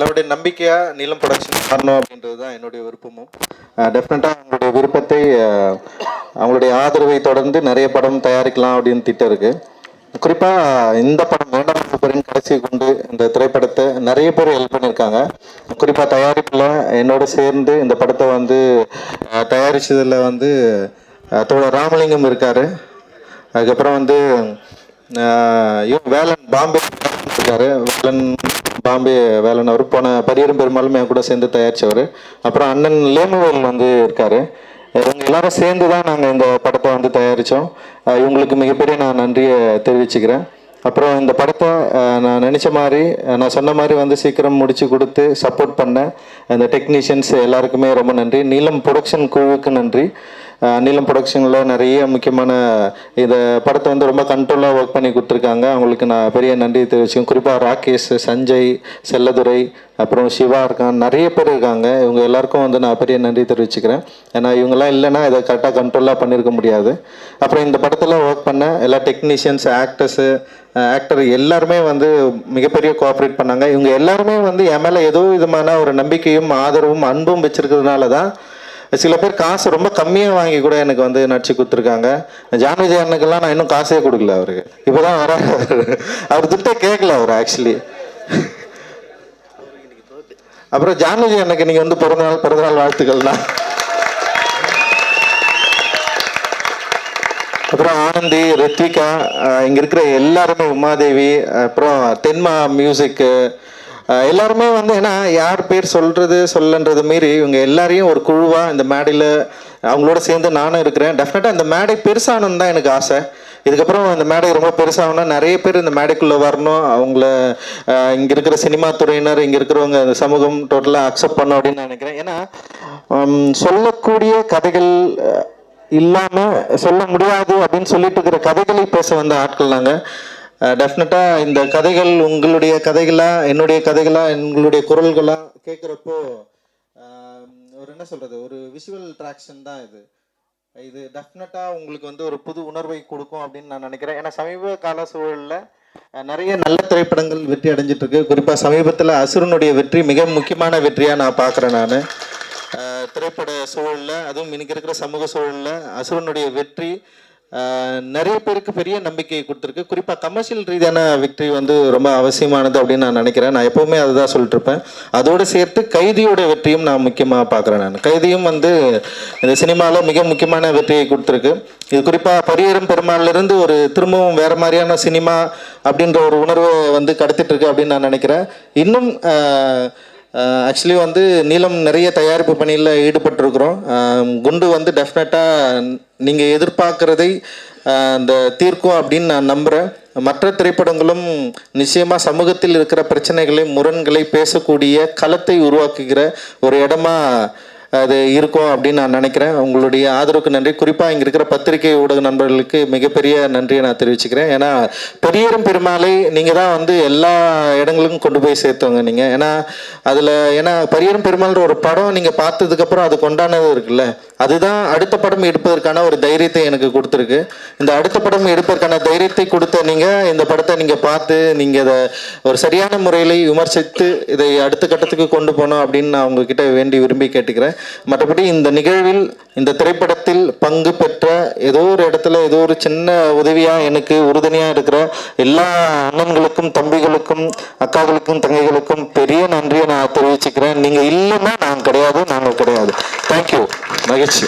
எல்லாருடைய நம்பிக்கையாக நீலம் ப்ரொடக்ஷன் பண்ணணும் அப்படின்றது தான் என்னுடைய விருப்பமும். டெஃபினட்டாக அவங்களுடைய விருப்பத்தை அவங்களுடைய ஆதரவை தொடர்ந்து நிறைய படம் தயாரிக்கலாம் அப்படின்னு திட்டம் இருக்குது குறிப்பாக இந்த படம் வேண்டாம் சூப்பரின் கடைசி கொண்டு இந்த திரைப்படத்தை நிறைய பேர் ஹெல்ப் பண்ணியிருக்காங்க. குறிப்பாக தயாரிப்பில் என்னோட சேர்ந்து இந்த படத்தை வந்து தயாரித்ததில் வந்து தோழர் ராமலிங்கம் இருக்கார். அதுக்கப்புறம் வந்து இவன் வேலன் பாம்பே இருக்காரு. வேலன் பாம்பே வேலன் அவர் போன பரியரும் பெருமாளும் என் கூட சேர்ந்து தயாரிச்சவர். அப்புறம் அண்ணன் லேமுவேல் வந்து இருக்காரு. இவங்க எல்லாரும் சேர்ந்து தான் நாங்கள் இந்த படத்தை வந்து தயாரித்தோம் இவங்களுக்கு மிகப்பெரிய நான் நன்றியை தெரிவிச்சுக்கிறேன். அப்புறம் இந்த படத்தை நான் நினச்ச மாதிரி நான் சொன்ன மாதிரி வந்து சீக்கிரம் முடிச்சு கொடுத்து சப்போர்ட் பண்ண அந்த டெக்னீஷியன்ஸ் எல்லாருக்குமே ரொம்ப நன்றி. நீலம் ப்ரொடக்ஷன் குழுவுக்கு நன்றி. நீலம் ப்ரொடக்ஷனில் நிறைய முக்கியமான இதை படத்தை வந்து ரொம்ப கண்ட்ரோலாக ஒர்க் பண்ணி கொடுத்துருக்காங்க. அவங்களுக்கு நான் பெரிய நன்றி தெரிவிச்சுக்கேன் குறிப்பாக ராகேஷ் சஞ்சய் செல்லதுரை அப்புறம் சிவா இருக்கான் நிறைய பேர் இருக்காங்க. இவங்க எல்லாருக்கும் வந்து நான் பெரிய நன்றி தெரிவிச்சுக்கிறேன். ஏன்னா இவங்கெல்லாம் இல்லைன்னா இதை கரெக்டாக கண்ட்ரோலாக பண்ணியிருக்க முடியாது. அப்புறம் இந்த படத்தில் ஒர்க் பண்ண எல்லா டெக்னீஷியன்ஸ் ஆக்டர்ஸு ஆக்டர் எல்லாருமே வந்து மிகப்பெரிய கோஆப்ரேட் பண்ணாங்க. இவங்க எல்லாருமே வந்து என் மேலே ஏதோ விதமான ஒரு நம்பிக்கையும் ஆதரவும் அன்பும் வச்சுருக்கிறதுனால தான் சில பேர் காசு ரொம்ப கம்மியாக வாங்கி கூட எனக்கு வந்து நடிச்சு கொடுத்துருக்காங்க. ஜான் விஜய் அண்ணனுக்கெல்லாம் நான் இன்னும் காசே கொடுக்கல அவருக்கு. இப்போ தான் வர அவர் திட்ட கேட்கல அவர் ஆக்சுவலி அப்புறம் ஜானகி அண்ணனுக்கு நீங்கள் வந்து பிறந்தநாள் பிறந்தநாள் வாழ்த்துக்கள்னா அப்புறம் ஆனந்தி ரித்விகா இங்கே இருக்கிற எல்லாருமே உமாதேவி அப்புறம் தென்மா மியூசிக்கு எல்லாருமே வந்து ஏன்னா யார் பேர் சொல்றது சொல்லன்றது மீறி இவங்க எல்லாரையும் ஒரு குழுவா இந்த மேடையில் அவங்களோட சேர்ந்து நானும் இருக்கிறேன். டெஃபினட்டாக இந்த மேடை பெருசாகணும்னு தான் எனக்கு ஆசை. இதுக்கப்புறம் இந்த மேடை ரொம்ப பெருசாகணும்னா நிறைய பேர் இந்த மேடைக்குள்ளே வரணும். அவங்கள இங்கே இங்க இருக்கிற சினிமா துறையினர் இங்க இருக்கிறவங்க இந்த சமூகம் டோட்டலாக அக்செப்ட் பண்ணும் அப்படின்னு நினைக்கிறேன். ஏன்னா சொல்லக்கூடிய கதைகள் இல்லாமல் இல்லாம சொல்ல முடியாது அப்படின்னு சொல்லிட்டு இருக்கிற கதைகளை பேச வந்த ஆட்கள் நாங்கள் டெஃபினட்டாக இந்த கதைகள் உங்களுடைய கதைகளாக என்னுடைய கதைகளாக எங்களுடைய குரல்களாக கேட்குறப்போ ஒரு என்ன சொல்கிறது ஒரு விஷுவல் ட்ராக்ஷன் தான் இது. இது டெஃபினட்டாக உங்களுக்கு வந்து ஒரு புது உணர்வை கொடுக்கும் அப்படின்னு நான் நினைக்கிறேன். ஏன்னா சமீப கால சூழலில் நிறைய நல்ல திரைப்படங்கள் வெற்றி அடைஞ்சிட்டு இருக்கு. குறிப்பாக சமீபத்தில் அசுரனுடைய வெற்றி மிக முக்கியமான வெற்றியாக நான் பார்க்குறேன் நான். திரைப்பட சூழலில் அதுவும் இன்னைக்கு இருக்கிற சமூக சூழலில் அசுரனுடைய வெற்றி நிறைய பேருக்கு பெரிய நம்பிக்கையை கொடுத்துருக்கு. குறிப்பாக கமர்ஷியல் ரீதியான வெற்றி வந்து ரொம்ப அவசியமானது அப்படின்னு நான் நினைக்கிறேன். நான் எப்போவுமே அதுதான் சொல்லிட்டு இருப்பேன் அதோடு சேர்த்து கைதியோட வெற்றியும் நான் முக்கியமாக பார்க்குறேன் நான். கைதியும் வந்து இந்த சினிமாவில் மிக முக்கியமான வெற்றியை கொடுத்துருக்கு. இது குறிப்பாக பரியரும் பெருமாளிலிருந்து ஒரு திரும்பவும் வேறு மாதிரியான சினிமா அப்படின்ற ஒரு உணர்வை வந்து கடத்திட்டு இருக்கு அப்படின்னு நான் நினைக்கிறேன். இன்னும் ஆக்சுவலி வந்து நீளம் நிறைய தயாரிப்பு பணியில் ஈடுபட்டிருக்கிறோம். குண்டு வந்து டெஃபினட்டாக நீங்கள் எதிர்பார்க்குறதை அந்த தீர்க்கும் அப்படின்னு நான் நம்புகிறேன் மற்ற திரைப்படங்களும் நிச்சயமாக சமூகத்தில் இருக்கிற பிரச்சனைகளை முரண்களை பேசக்கூடிய களத்தை உருவாக்குகிற ஒரு இடமா அது இருக்கும் அப்படின்னு நான் நினைக்கிறேன். உங்களுடைய ஆதரவுக்கு நன்றி. குறிப்பாக இங்கே இருக்கிற பத்திரிகை ஊடக நண்பர்களுக்கு மிகப்பெரிய நன்றியை நான் தெரிவிச்சுக்கிறேன். ஏன்னா பெரியரும் பெருமாளை நீங்கள் தான் வந்து எல்லா இடங்களுக்கும் கொண்டு போய் சேர்த்தவங்க நீங்கள் ஏன்னா அதில் ஏன்னா பெரியரும் பெருமாள்ன்ற ஒரு படம் நீங்கள் பார்த்ததுக்கப்புறம் அது கொண்டானது இருக்குல்ல. அதுதான் அடுத்த படம் எடுப்பதற்கான ஒரு தைரியத்தை எனக்கு கொடுத்துருக்கு. இந்த அடுத்த படம் எடுப்பதற்கான தைரியத்தை கொடுத்த நீங்கள் இந்த படத்தை நீங்கள் பார்த்து நீங்கள் இதை ஒரு சரியான முறையில் விமர்சித்து இதை அடுத்த கட்டத்துக்கு கொண்டு போகணும் அப்படின்னு நான் உங்ககிட்ட வேண்டி விரும்பி கேட்டுக்கிறேன். மற்றபடி இந்த நிகழ்வில் இந்த திரைப்படத்தில் பங்கு பெற்ற ஏதோ ஒரு இடத்துல ஏதோ ஒரு சின்ன உதவியாக எனக்கு உறுதுணையாக இருக்கிற எல்லா அண்ணன்களுக்கும் தம்பிகளுக்கும் அக்காக்களுக்கும் தங்கைகளுக்கும் பெரிய நன்றியை நான் தெரிவிச்சுக்கிறேன். நீங்கள் இல்லைன்னா நான் கிடையாது நாங்கள் கிடையாது. தேங்க்யூ மகிழ்ச்சி.